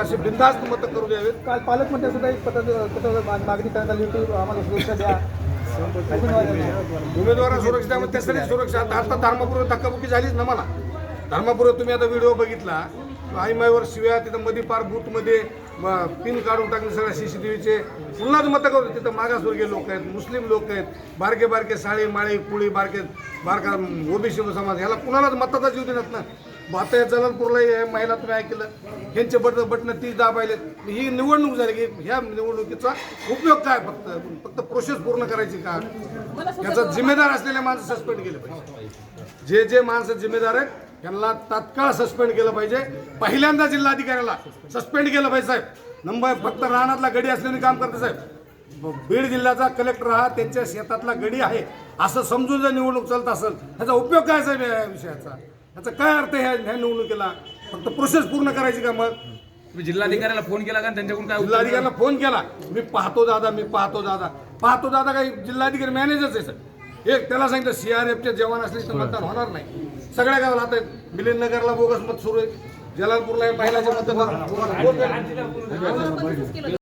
असे बिनधास्त मतं करू द्यावेत. काल पालकमंत्री सुद्धा एक पत्र मागणी करण्यात आली होती. आम्हाला सुरक्षा द्या. उमेदवारांना. सुरक्षा द्यावं त्यासाठी सुरक्षा. आता आता धर्मापूर्व धक्काबुक्की झालीच ना मला. धर्मापूर्व तुम्ही आता व्हिडिओ बघितला. आईमाईवर शिव्या तिथं मध्ये पार बूथमध्ये पिन काढून टाकले सगळ्या सीसीटीव्हीचे पुन्हाच मतं करू तिथं मागासवर्गीय लोक आहेत मुस्लिम लोक आहेत बारके बारके साळे माळे कुळी बारके बारका ओबीसी समाज ह्याला कुणालाच मताचा जीव देणार ना. आता या जलालपूरला हे महिला तुम्ही ऐकलं. ह्यांचे बटन बटणं तीच दाबायले ही निवडणूक झाली की ह्या निवडणुकीचा उपयोग काय फक्त? फक्त प्रोसेस पूर्ण करायची का? याचा जिम्मेदार असलेले माणसं सस्पेंड केले पाहिजे. जे जे माणसं जिम्मेदार आहेत त्यांना तात्काळ सस्पेंड केलं पाहिजे. पहिल्यांदा जिल्हाधिकाऱ्याला सस्पेंड केलं पाहिजे साहेब. नंबर फक्त रानातला गडी असल्याने काम करते साहेब. बीड जिल्ह्याचा कलेक्टर हा त्यांच्या शेतातला गडी आहे. असं समजून जर निवडणूक चालत असेल त्याचा उपयोग काय साहेब या विषयाचा? याचा काय अर्थ ह्या ह्या निवडणुकीला? फक्त प्रोसेस पूर्ण करायची का मग? तुम्ही जिल्हाधिकाऱ्याला फोन केला का? आणि त्यांच्याकडून काय उत्तर जिल्हाधिकाऱ्यांना फोन केला. मी पाहतो दादा मी पाहतो दादा. पाहतो दादा काही जिल्हाधिकारी मॅनेजरच आहे सर. एक त्याला सांगितलं सीआरएफचे जवान असले तर मतदान होणार नाही. सगळ्या गावाला आता मिलिंद नगरला बोगस मत सुरू आहे. जलालपूरला हे मतदान